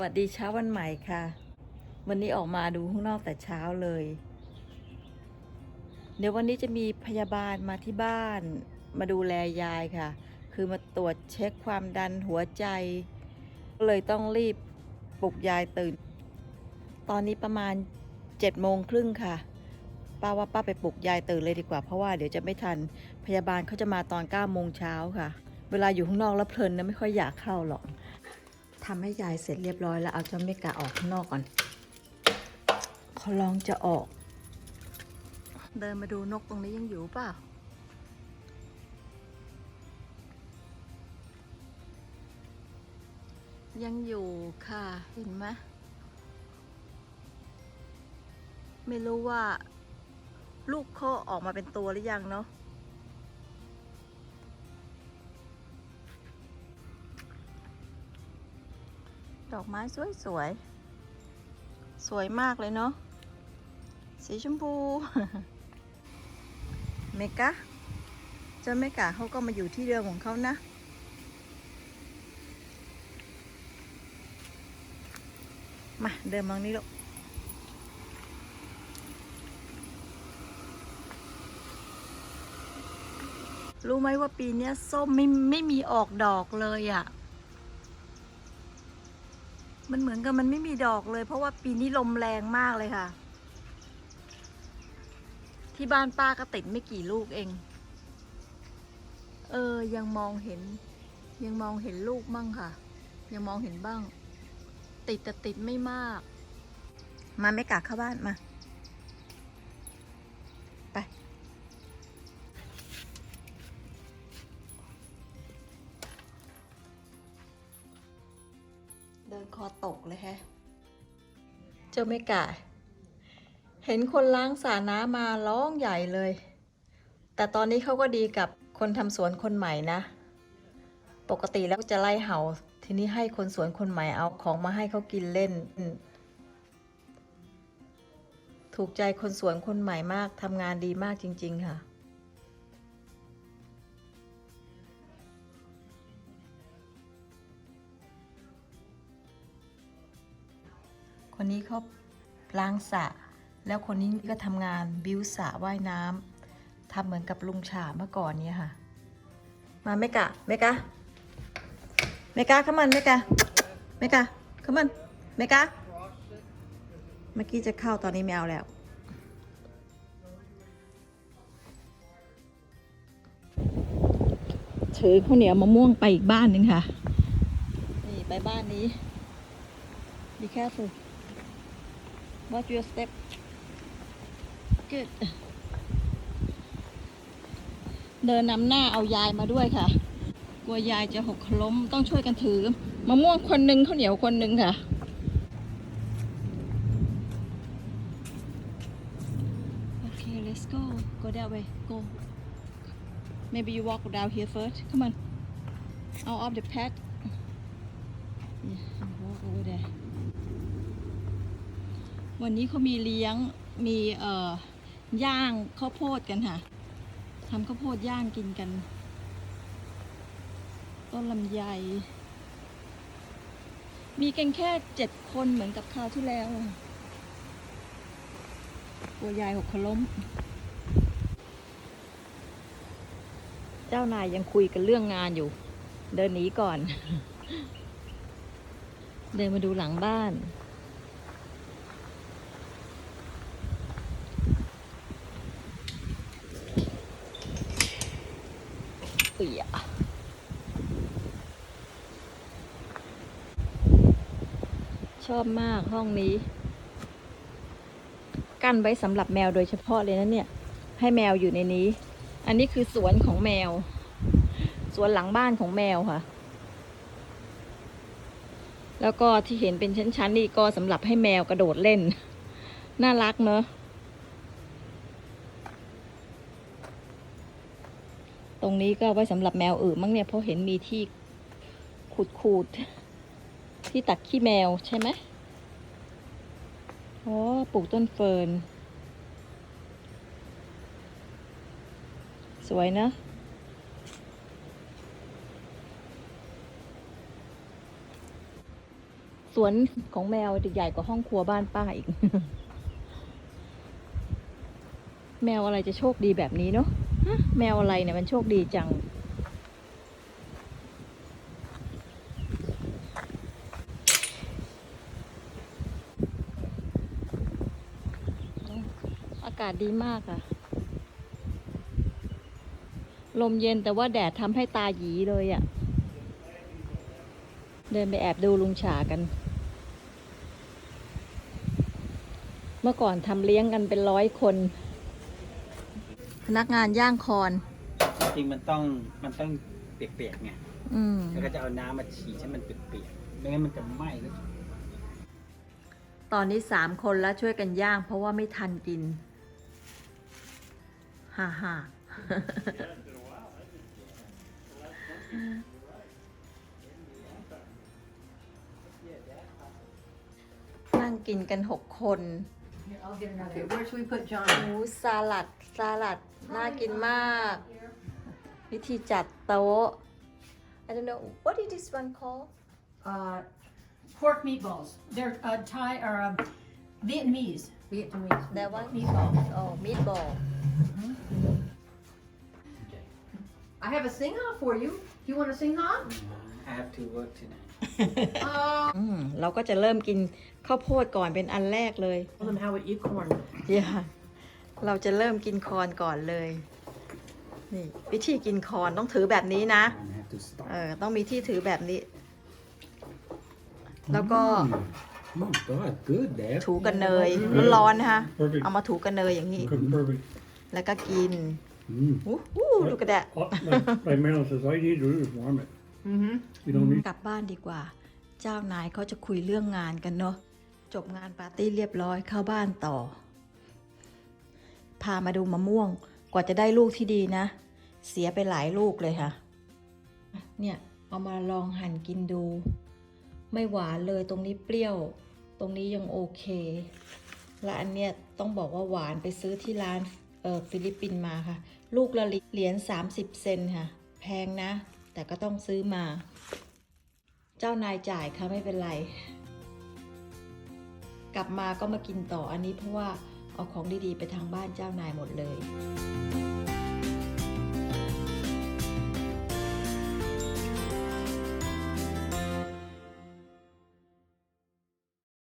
วัสดีเช้าวันใหม่ค่ะ วันนี้ออกมาดูข้างนอกแต่เช้าเลย เดี๋ยววันนี้จะมีพยาบาลมาที่บ้าน มาดูแลยายค่ะ คือมาตรวจเช็คความดันหัวใจก็เลยต้องรีบปลุกยายตื่น ตอนนี้ประมาณ7จ็ดโมงครึ่งค่ะ ป้าว่าป้าไปปลุกยายตื่นเลยดีกว่า เพราะว่าเดี๋ยวจะไม่ทันพยาบาลเขาจะมาตอน9ก้าโมงเช้าค่ะ เวลาอยู่ข้างนอกแล้วเพลินนะไม่ค่อยอยากเข้าหรอก ทำให้ยายเสร็จเรียบร้อยแล้วเอาเจ้าเมกะออกข้างนอกก่อนเขาลองจะออก เดินมาดูนกตรงนี้ยังอยู่เปล่ายังอยู่ค่ะเห็นไหมไม่รู้ว่า ลูกเขาออกมาเป็นตัวหรือยังเนาะ ดอกไม้สวยสวย สวยมากเลยเนาะ สีชมพู เมกะเจ้าเมกะเขาก็มาอยู่ที่เดิมของเขานะ มาเดินมาตรงนี้ลูกรู้ไหมว่าปีนี้ส้มไม่ไม่มีออกดอกเลยอะ่ะ มันเหมือนกับมันไม่มีดอกเลย เพราะว่าปีนี้ลมแรงมากเลยค่ะ ที่บ้านป้าก็ติดไม่กี่ลูกเอง เออ ยังมองเห็น ยังมองเห็นลูกบ้างค่ะ ยังมองเห็นบ้าง ติดแต่ติดไม่มาก มาไม่กะเข้าบ้านมา เจ้าไม่กะ เห็นคนล้างสรน้ำมาร้องใหญ่เลย แต่ตอนนี้เขาก็ดีกับคนทำสวนคนใหม่นะ ปกติแล้วจะไล่เห่า ทีนี้ให้คนสวนคนใหม่เอาของมาให้เขากินเล่น ถูกใจคนสวนคนใหม่มากทำงานดีมากจริง ๆ ค่ะ คนนี้เขาล้างสระแล้วคนนี้ก็ทำงานบิวสระว่ายน้ำทำเหมือนกับลุงฉาเมื่อก่อนเนี้ค่ะ มาเมกะเมกะเมกะขมันเมกะเมกะขมันเมกะเมื่อกี้จะเข้าตอนนี้ไม่เอาแล้วถือข้าวเหนียวมะม่วงไปอีกบ้านหนึ่งค่ะ นี่ไปบ้านนี้ be careful watch your step good เดินนำหน้าเอายายมาด้วยค่ะ กลัวยายจะหกล้มต้องช่วยกันถือมะม่วงคนหนึ่งข้าวเหนียวคนหนึ่งค่ะ Okay let's go go that way go maybe you walk down here first come on out of the path yeah walk over there วันนี้เขามีเลี้ยงมีเอ่อย่างข้าวโพดกันค่ะทำข้าวโพดย่างกินกัน ต้นลำไย มีกันแค่เจ็ดคนเหมือนกับคราวที่แล้วอะกลัวยายหกขล้ม เจ้านายยังคุยกันเรื่องงานอยู่ เดินหนีก่อน เดินมาดูหลังบ้าน เปีย ชอบมากห้องนี้ กั้นไว้สำหรับแมวโดยเฉพาะเลยนะเนี่ย ให้แมวอยู่ในนี้ อันนี้คือสวนของแมว สวนหลังบ้านของแมวค่ะ แล้วก็ที่เห็นเป็นชั้นๆนี่ก็สำหรับให้แมวกระโดดเล่น น่ารักเนอะ ตรงนี้ก็ไว้สำหรับแมวอื่นมั้งเนี่ยเพราะเห็นมีที่ขูดขูดๆที่ตักขี้แมวใช่ไหมโอ้ปลูกต้นเฟิร์น สวยนะสวนของแมวใหญ่กว่าห้องครัวบ้านป้าอีก แมวอะไรจะโชคดีแบบนี้เนาะ แมวอะไรเนี่ยมันโชคดีจัง อากาศดีมากอะลมเย็นแต่ว่าแดดทำให้ตาหยีเลยอะเดินไปแอบดูลุงฉากัน เมื่อก่อนทำเลี้ยงกันเป็นร้อยคน พนักงานย่างคอน จริงมันต้องมันต้องเปียกๆไงอืม แล้วก็จะเอาน้ำมาฉีดให้มันเปียกๆไม่งั้นมันจะไหม้แล้วตอนนี้สามคนแล้วช่วยกันย่าง เพราะว่าไม่ทันกิน ฮ่าฮ่า นั่งกินกันหกคน I'll get another. Where should we put John? หมูสลัด สลัด น่ากินมาก วิธีจัดโต๊ะ I don't know what is this one called uh, pork meatballs. They're uh, Thai or uh, Vietnamese Vietnamese. that one meatballs. oh meatball I have a sing off for you. Do you want to sing off? I have to work tonight Oh. อืมเราก็จะเริ่มกินข้าวโพดก่อนเป็นอันแรกเลย Tell them how to eat corn. อย่าเราจะเริ่มกินคอนก่อนเลย นี่วิธีกินคอนต้องถือแบบนี้นะ I have to stop เออต้องมีที่ถือแบบนี้ แล้วก็ Oh God good Dad ถูกันเนยร้อนๆนะคะ Perfect. เอามาถูกันเนยอย่างนี้ Cooked perfect. แล้วก็กิน Mm. อู้หูดูกระแดะ Oh, like, like Marilyn says, all you need to do is warm it. Mm-hmm. You don't need กลับบ้านดีกว่า เจ้านายเขาจะคุยเรื่องงานกันเนาะ จบงานปาร์ตี้เรียบร้อยเข้าบ้านต่อ พามาดูมะม่วง กว่าจะได้ลูกที่ดีนะ เสียไปหลายลูกเลยค่ะ เนี่ย เอามาลองหั่นกินดู ไม่หวานเลยตรงนี้เปรี้ยว ตรงนี้ยังโอเค และอันเนี้ยต้องบอกว่าหวานไปซื้อที่ร้านเออฟิลิปปินส์มาค่ะ ลูกละเหรียญ30 เซนค่ะ แพงนะ แต่ก็ต้องซื้อมา เจ้านายจ่ายค่ะไม่เป็นไร กลับมาก็มากินต่ออันนี้เพราะว่าเอาของดีๆไปทางบ้านเจ้านายหมดเลย